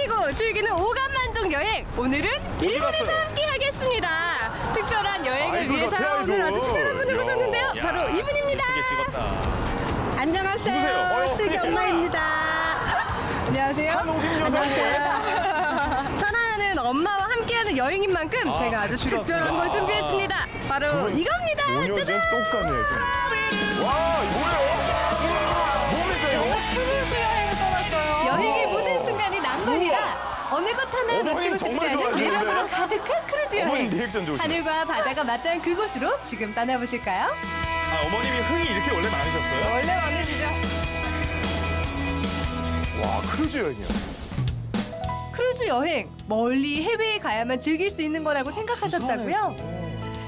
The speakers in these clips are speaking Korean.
느끼고 즐기는 오감 만족 여행. 오늘은 일본에서? 함께 하겠습니다. 특별한 여행을 아이돌 위해서 같아, 아이돌. 오늘 아주 특별한 분을 야. 모셨는데요. 야, 바로 이분입니다. 예쁘게 찍었다. 안녕하세요. 누구세요? 어, 슬기 네. 엄마입니다. 안녕하세요. 여사님. 사랑하는 엄마와 함께하는 여행인 만큼 아, 제가 아주 같이 특별한. 걸 준비했습니다. 바로 이겁니다. 전혀 짜잔! 쟤 똑같네요. 쟤. 와, 뭐예요? 하나 어머니 놓치고 싶지 정말 않은 좋아하시는데? 매력으로 가득한 크루즈 여행. 리액션 좋으시네. 하늘과 바다가 맞닿은 그곳으로 지금 떠나보실까요? 아, 어머님이 흥이 이렇게 원래 많으셨어요? 원래 많으시죠? 와, 크루즈 여행이요. 크루즈 여행 멀리 해외에 가야만 즐길 수 있는 거라고 생각하셨다고요?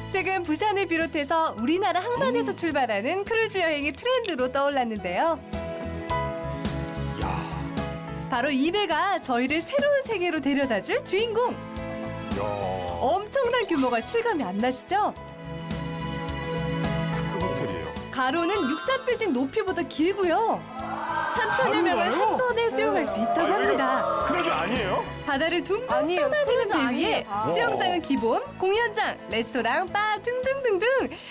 최근 부산을 비롯해서 우리나라 항만에서 출발하는 크루즈 여행이 트렌드로 떠올랐는데요. 야, 바로 이 배가 저희를 새로운 세계로 데려다줄 주인공. 야, 엄청난 규모가 실감이 안 나시죠? 특급 호텔이에요. 가로는 63빌딩 높이보다 길고요. 3천여 명을? 한 번에 수용할 수 있다고 아, 합니다. 크루즈 아니에요? 바다를 둥둥 떠나드는 배 위에 수영장은 기본, 공연장, 레스토랑, 바 등등등등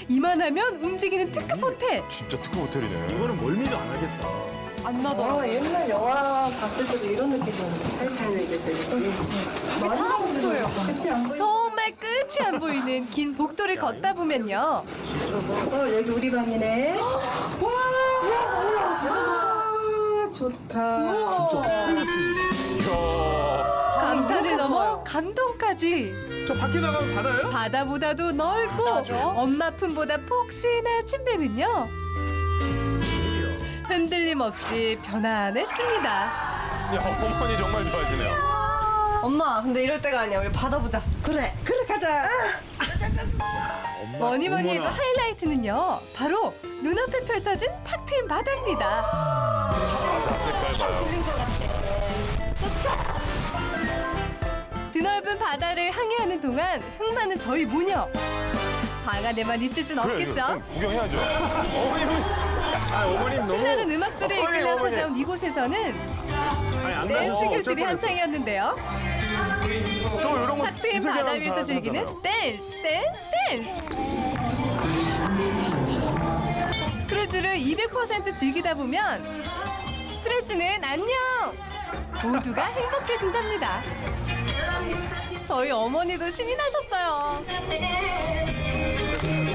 이만하면 움직이는 특급 호텔. 진짜 특급 호텔이네. 이거는 멀미도 안 하겠다. 안 나더라. 아, 옛날 영화 봤을 때도 이런 느낌이었는데 타이타닉에서 이랬지. 많이 사람들이 그치 안 보여? 정말 끝이 안 보이는 긴 복도를 걷다 보면요. 어 여기 우리 방이네. 와, 좋다. 이야, 감탄을 넘어 감동까지. 저 밖에 나가면 바다예요? 바다보다도 넓고 엄마 품보다 폭신한 침대는요. 흔들림 없이 편안했습니다. 야, 어머니 정말 좋아하시네요. 엄마, 근데 이럴 때가 아니야. 우리 바다 보자. 그래, 그래 가자. 뭐니 뭐니 해도 하이라이트는요. 바로 눈앞에 펼쳐진 탁 트인 바다입니다. 색깔 봐요. 드넓은 바다를 항해하는 동안 흥 많은 저희 모녀. 방 안에만 있을 순 그래, 없겠죠. 그럼 구경해야죠. 어머님, 아, 어머님 너무. 신나는 음악 소리에 이끌려 어머니. 찾아온 이곳에서는 아니, 안 댄스 교실이 뻔했어. 한창이었는데요. 또 이런 거 탁 트인 이슬기 바다 하면 위에서 잘 즐기는 하잖아요. 댄스, 댄스, 댄스. 크루즈를 200% 즐기다 보면 스트레스는 안녕. 모두가 행복해진답니다. 저희 어머니도 신이 나셨어요.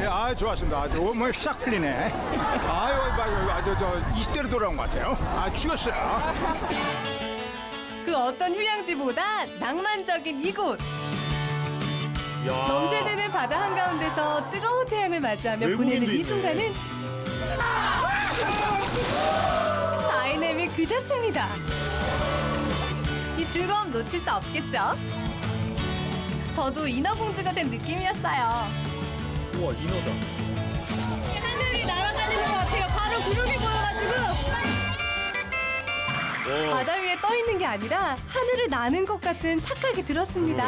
네, 아 좋았습니다. 아주 뭐싹 풀리네. 아유, 아유, 아주 저 20대로 돌아온 것 같아요. 아 죽었어요. 그 어떤 휴양지보다 낭만적인 이곳. 야. 넘실대는 바다 한가운데서 뜨거운 태양을 외국인도 보내는 이. 순간은 다이내믹 그 자체입니다. 이 즐거움 놓칠 수 없겠죠? 저도 인어공주가 된 느낌이었어요. 우와 인어다. 하늘이 날아다니는 것 같아요. 바로 구름이 보여가지고. 바다 위에 떠 있는 게 아니라 하늘을 나는 것 같은 착각이 들었습니다.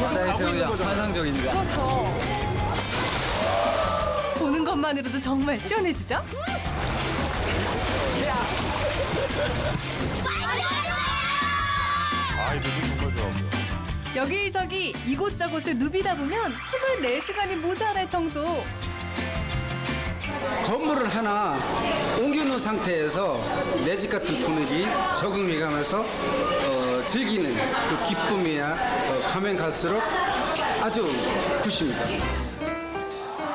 바다에서 환상적입니다. 보는 것만으로도 정말 시원해지죠? 아이들도 정말 좋아하고요. 여기저기 이곳저곳을 누비다 보면 24시간이 모자랄 정도 건물을 하나 옮겨놓은 상태에서 내 집 같은 분위기 적응해가면서 어, 즐기는 그 기쁨이야 어, 가면 갈수록 아주 굿입니다.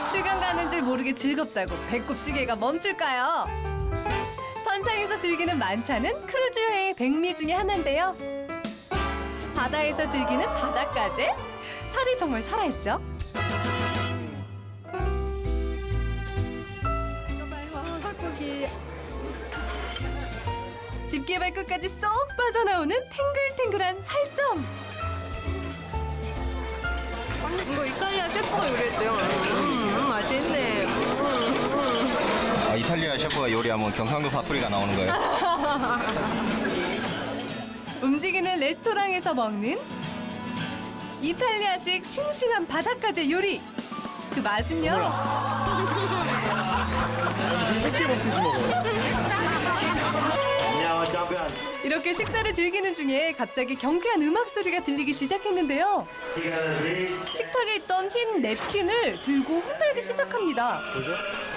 시간 가는 줄 모르게 즐겁다고 배꼽 시계가 멈출까요? 선상에서 즐기는 만찬은 크루즈 여행의 백미 중에 하나인데요. 바다에서 즐기는 바다까지 살이 정말 살아있죠? 집게 발 끝까지 쏙 빠져나오는 탱글탱글한 살점. 이거 이탈리아 셰프가 요리했대요. 음, 맛있네. 아, 이탈리아 셰프가 요리하면 경상도 사투리가 나오는 거예요. 움직이는 레스토랑에서 먹는 이탈리아식 싱싱한 바닷가재 요리. 그 맛은요? 이렇게 식사를 즐기는 중에 갑자기 경쾌한 음악 소리가 들리기 시작했는데요. 식탁에 있던 흰 냅킨을 들고 흔들기 시작합니다.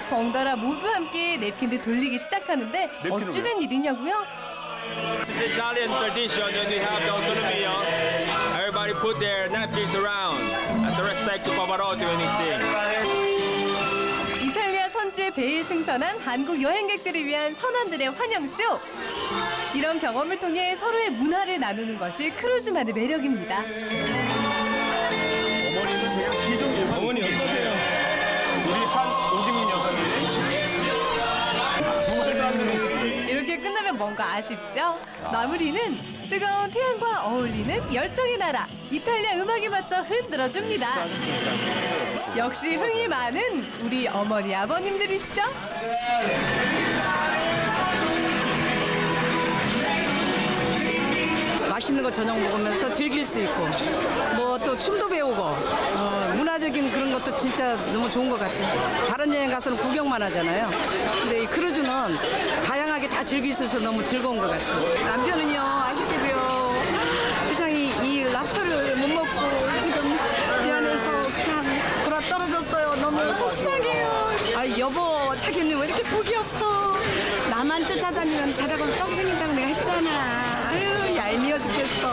덩달아 모두 함께 냅킨을 돌리기 시작하는데 어찌된 일이냐고요? Is Italian tradition when we have the Autonomia. Everybody put their napkins around as a respect to Pavarotti when he sings. 이탈리아 선주의 배에 승선한 한국 여행객들을 위한 선원들의 환영쇼. 이런 경험을 통해 서로의 문화를 나누는 것이 크루즈만의 매력입니다. 끝나면 뭔가 아쉽죠? 마무리는 뜨거운 태양과 어울리는 열정의 나라 이탈리아 음악에 맞춰 흔들어줍니다. 역시 흥이 많은 우리 어머니 아버님들이시죠? 맛있는 거 저녁 먹으면서 즐길 수 있고 뭐 또 춤도 배우고 어, 문화적인 그런 것도 진짜 너무 좋은 것 같아요. 다른 여행 가서는 구경만 하잖아요. 근데 이 크루즈는 다양하게 다 즐길 수 있어서 너무 즐거운 것 같아요. 남편은요 아쉽게도요 세상에 이 랍스터를 못 먹고 지금 미안해서 그냥 돌아 떨어졌어요. 너무 속상해요. 아 여보 자기는 왜 이렇게 복이 없어? 나만 쫓아다니면 자다가 떡 생긴다고 내가 했잖아. 아유 얄미워 죽겠어.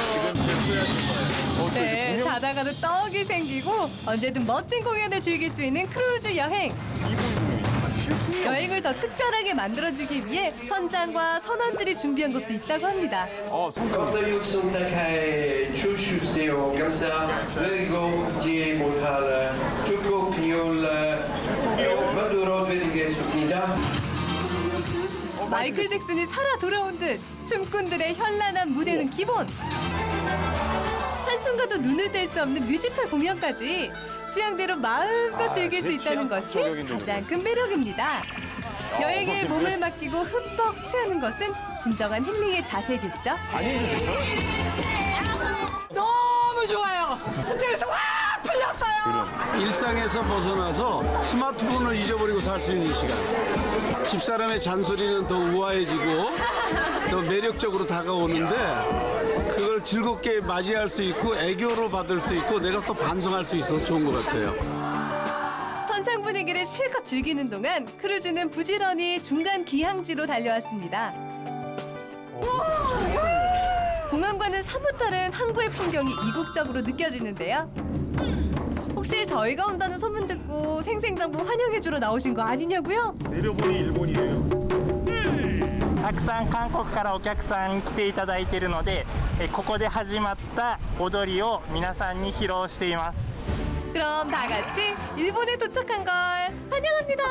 네, 자다가도 떡이 생기고 언제든 멋진 공연을 즐길 수 있는 크루즈 여행. 여행을 더 특별하게 만들어주기 위해 선장과 선원들이 준비한 것도 있다고 합니다. Chouchou seo, comme ça, lego, die mothale, chuko kiol, maduro vedige sukida. 마이클 잭슨이 살아 돌아온 듯 춤꾼들의 현란한 무대는 기본. 한순간도 눈을 뗄 수 없는 뮤지컬 공연까지 취향대로 마음껏 즐길 수 있다는 것이 가장 큰 매력입니다. 여행에 몸을 맡기고 흠뻑 취하는 것은 진정한 힐링의 자세겠죠. 너무 좋아요. 호텔에서 확 풀렸어요. 일상에서 벗어나서 스마트폰을 잊어버리고 살 수 있는 시간. 집사람의 잔소리는 더 우아해지고 더 매력적으로 다가오는데 그걸 즐겁게 맞이할 수 있고 애교로 받을 수 있고 내가 또 반성할 수 있어서 좋은 것 같아요. 선상 분위기를 실컷 즐기는 동안 크루즈는 부지런히 중간 기항지로 달려왔습니다. 공항과는 사뭇 다른 항구의 풍경이 이국적으로 느껴지는데요. 혹시 저희가 온다는 소문 듣고 생생정보 환영해주러 나오신 거 아니냐고요? 내려보니 일본이에요. たくさん韓国からお客さんに来ていただいているのでえここで始まった踊りを皆さんに披露しています 그럼 다 같이 일본에 도착한 걸 환영합니다.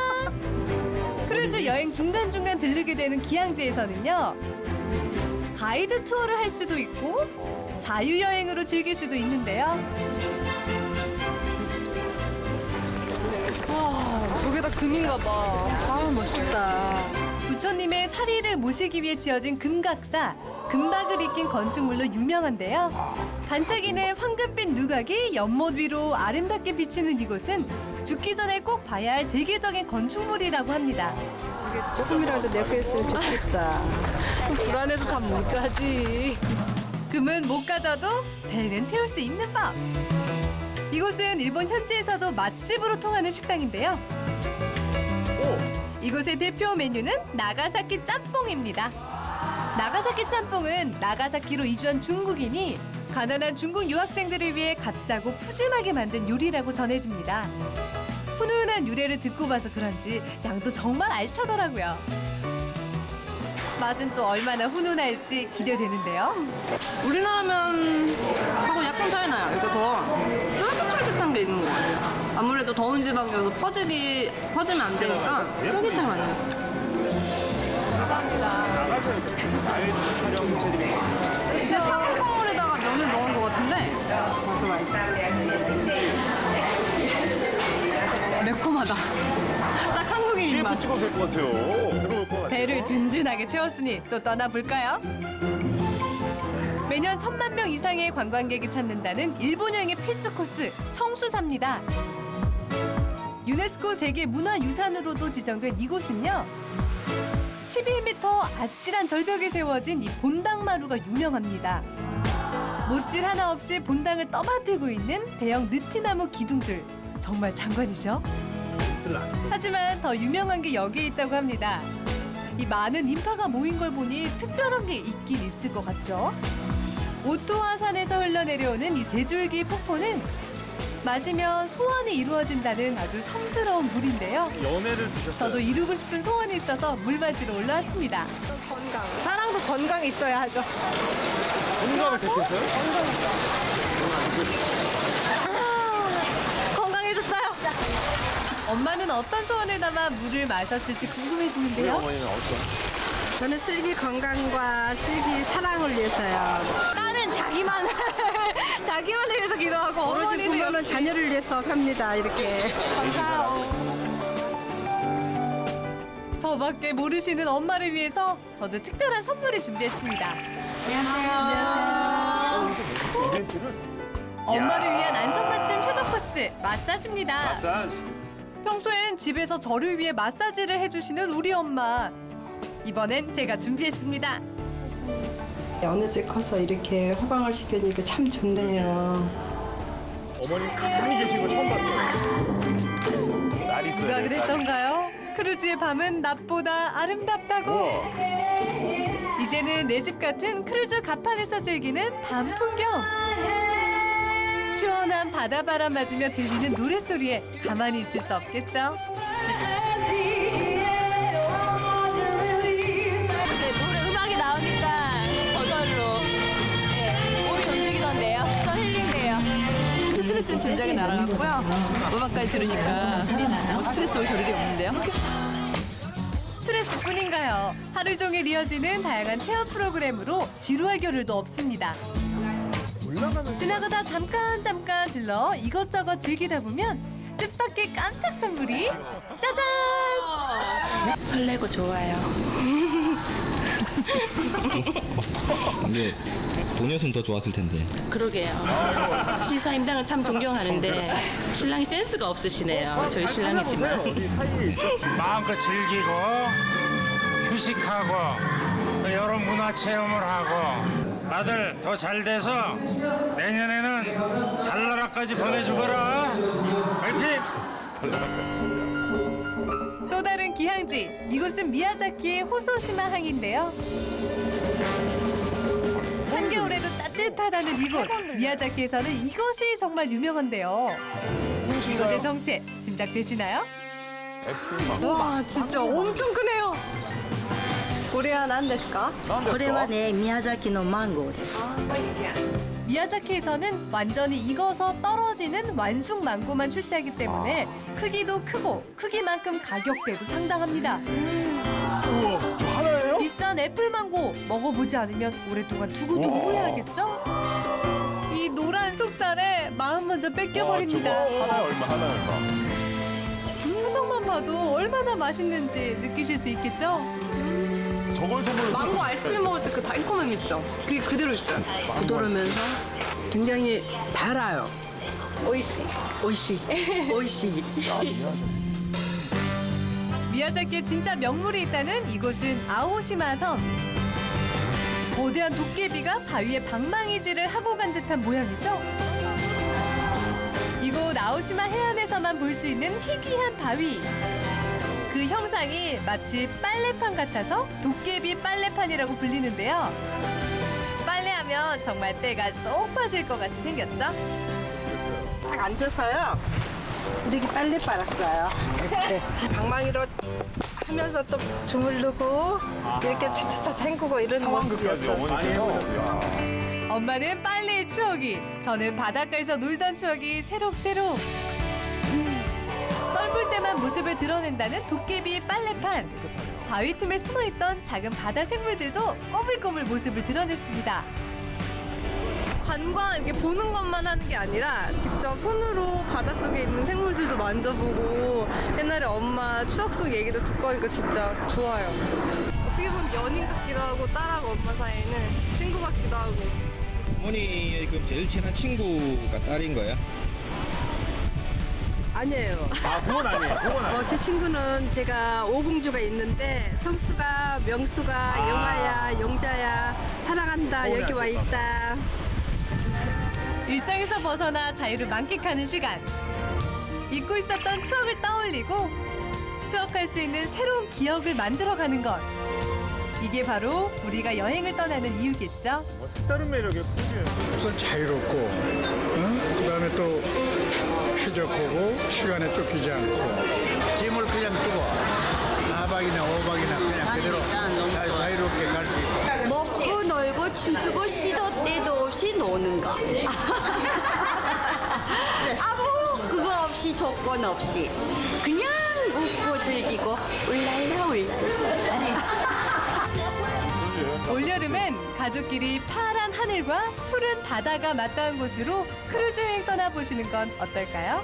크루즈 여행 중간중간 들르게 되는 기항지에서는요. 가이드 투어를 할 수도 있고 자유여행으로 즐길 수도 있는데요. 저게 다 금인가 봐. 아 멋있다. 부처님의 사리를 모시기 위해 지어진 금각사, 금박을 입힌 건축물로 유명한데요. 반짝이는 황금빛 누각이 연못 위로 아름답게 비치는 이곳은 죽기 전에 꼭 봐야 할 세계적인 건축물이라고 합니다. 저게 조금이라도 내거 했으면 좋겠다. 불안해서 잠 못 자지. 금은 못 가져도 배는 채울 수 있는 법. 이곳은 일본 현지에서도 맛집으로 통하는 식당인데요. 이곳의 대표 메뉴는 나가사키 짬뽕입니다. 나가사키 짬뽕은 나가사키로 이주한 중국인이 가난한 중국 유학생들을 위해 값싸고 푸짐하게 만든 요리라고 전해집니다. 훈훈한 유래를 듣고 봐서 그런지 양도 정말 알차더라고요. 맛은 또 얼마나 훈훈할지 기대되는데요. 우리나라면 하고 약간 차이 나요. 이거 더 쫄깃쫄깃한 게 있는 것 같아요. 아무래도 더운 지방이어서 퍼즐이 퍼지면 안 되니까 쫄깃하게 만들어요. 근데 사골 콩물에다가 면을 넣은 것 같은데 맛이 맛있어. 매콤하다. 딱 한국인 입맛. 찍어도 될 것 같아요. 배를 든든하게 채웠으니 또 떠나볼까요? 매년 천만 명 이상의 관광객이 찾는다는 일본 여행의 필수 코스 청수사입니다. 유네스코 세계 문화유산으로도 지정된 이곳은요. 11m 아찔한 절벽에 세워진 이 본당마루가 유명합니다. 못질 하나 없이 본당을 떠받들고 있는 대형 느티나무 기둥들 정말 장관이죠. 하지만 더 유명한 게 여기에 있다고 합니다. 이 많은 인파가 모인 걸 보니 특별한 게 있긴 있을 것 같죠. 오토화산에서 흘러내려오는 이 세 줄기 폭포는 마시면 소원이 이루어진다는 아주 성스러운 물인데요. 연애를 드셨어요? 저도 이루고 싶은 소원이 있어서 물 마시러 올라왔습니다. 건강. 사랑도 건강 있어야 하죠. 건강을 택했어요? 건강해졌어요. 엄마는 어떤 소원을 담아 물을 마셨을지 궁금해지는데요. 어머니는 어떤? 저는 슬기 건강과 슬기 사랑을 위해서요. 딸은 자기만을 자기만을 위해서 기도하고 어머니도 부모는 역시 자녀를 위해서 삽니다. 이렇게. 감사해요. 저밖에 모르시는 엄마를 위해서 저도 특별한 선물을 준비했습니다. 이벤트를? 엄마를 위한 안성맞춤 효도 코스 마사지입니다. 마사지. 평소엔 집에서 저를 위해 마사지를 해주시는 우리 엄마. 이번엔 제가 준비했습니다. 어느새 커서 이렇게 호강을 시켜주니까 참 좋네요. 어머님 가만히 계신 거 처음 봤어요. 날 있어요. 누가 날. 그랬던가요? 크루즈의 밤은 낮보다 아름답다고. 우와. 이제는 내 집 같은 크루즈 가판에서 즐기는 밤 풍경. 시원한 바다바람 맞으며 들리는 노랫소리에 가만히 있을 수 없겠죠? 네, 노래 음악이 나오니까 저절로 예, 몸이 움직이던데요. 또 힐링돼요. 스트레스는 진작에 날아갔고요. 음악까지 들으니까 뭐 스트레스 올 겨를이 없는데요. 스트레스뿐인가요? 하루 종일 이어지는 다양한 체험 프로그램으로 지루할 겨를도 없습니다. 지나가다 잠깐 잠깐 들러 이것저것 즐기다 보면 뜻밖의 깜짝 선물이 짜잔! 설레고 좋아요. 근데 돈이었으면 더 좋았을 텐데. 그러게요. 신사임당을 참 존경하는데 신랑이 센스가 없으시네요. 저희 신랑이지만. 어디 사이에 있었어요. 마음껏 즐기고 휴식하고 또 여러 문화 체험을 하고 아들 더 잘 돼서 내년에는 달나라까지 보내주거라 화이팅! 또 다른 기항지 이곳은 미야자키의 호소시마 항인데요. 한겨울에도 따뜻하다는 이곳 미야자키에서는 이것이 정말 유명한데요. 이것의 정체 짐작되시나요? 와 진짜 엄청 크네요. 고래야 난 데스까? これはね、宮崎のマンゴーです。 미야자키에서는 완전히 익어서 떨어지는 완숙 망고만 출시하기 때문에 크기도 크고 크기만큼 가격대도 상당합니다. 우와, 저 하나예요? 비싼 애플 망고 먹어보지 않으면 오랫동안 두고두고 후회하겠죠? 이 노란 속살에 마음 먼저 뺏겨버립니다. 하나 얼마, 하나 얼마. 구성만 봐도 얼마나 맛있는지 느끼실 수 있겠죠? 저걸 선물로 망고. 아이스크림 먹을 때 그 달콤함 있죠? 그게 그대로 있어요. 부드러우면서 굉장히 달아요. 오이시. 오이시. 오이시. 미야자키에 진짜 명물이 있다는 이곳은 아오시마 섬. 거대한 도깨비가 바위에 방망이질을 하고 간 듯한 모양이죠? 이곳 아오시마 해안에서만 볼 수 있는 희귀한 바위. 그 형상이 마치 빨래판 같아서 도깨비 빨래판이라고 불리는데요. 빨래하면 정말 때가 쏙 빠질 것 같이 생겼죠? 딱 앉아서요. 이렇게 빨리 빨았어요. 이렇게 방망이로 하면서 또 주물르고 이렇게 차차차 헹구고 이런 상황극까지 모습이었어요. 어머니께서. 야. 엄마는 빨래의 추억이, 저는 바닷가에서 놀던 추억이 새록새록. 음, 썰물 때만 모습을 드러낸다는 도깨비 빨래판. 바위 틈에 숨어있던 작은 바다 생물들도 꼬물꼬물 모습을 드러냈습니다. 관광 이렇게 보는 것만 하는 게 아니라 직접 손으로 바닷속에 있는 생물들도 만져보고 옛날에 엄마 추억 속 얘기도 듣고 하니까 진짜 좋아요. 어떻게 보면 연인 같기도 하고 딸하고 엄마 사이에는 친구 같기도 하고 어머니의 그 제일 친한 친구가 딸인 거예요? 아니에요. 아, 그건 아니에요. 그건 아니에요. 어, 제 친구는 제가 오공주가 있는데 성수가, 명수가, 아. 영아야, 영자야, 사랑한다, 여기 와 있다. 일상에서 벗어나 자유를 만끽하는 시간. 잊고 있었던 추억을 떠올리고 추억할 수 있는 새로운 기억을 만들어가는 것. 이게 바로 우리가 여행을 떠나는 이유겠죠. 뭐 색다른 매력의 크루즈예요. 우선 자유롭고 응? 그다음에 또 쾌적하고 시간에 쫓기지 않고 짐을 그냥 두고 4박이나 5박이나 그냥 그대로 자- 자유롭게 갈 수 있고 먹고 놀고 춤추고 시도 때도 없이 노는 거. 아무 그거 없이 조건 없이 그냥 웃고 즐기고 울랄라 울랄라. 올여름엔 가족끼리 파란 하늘과 푸른 바다가 맞닿은 곳으로 크루즈 여행 떠나보시는 건 어떨까요?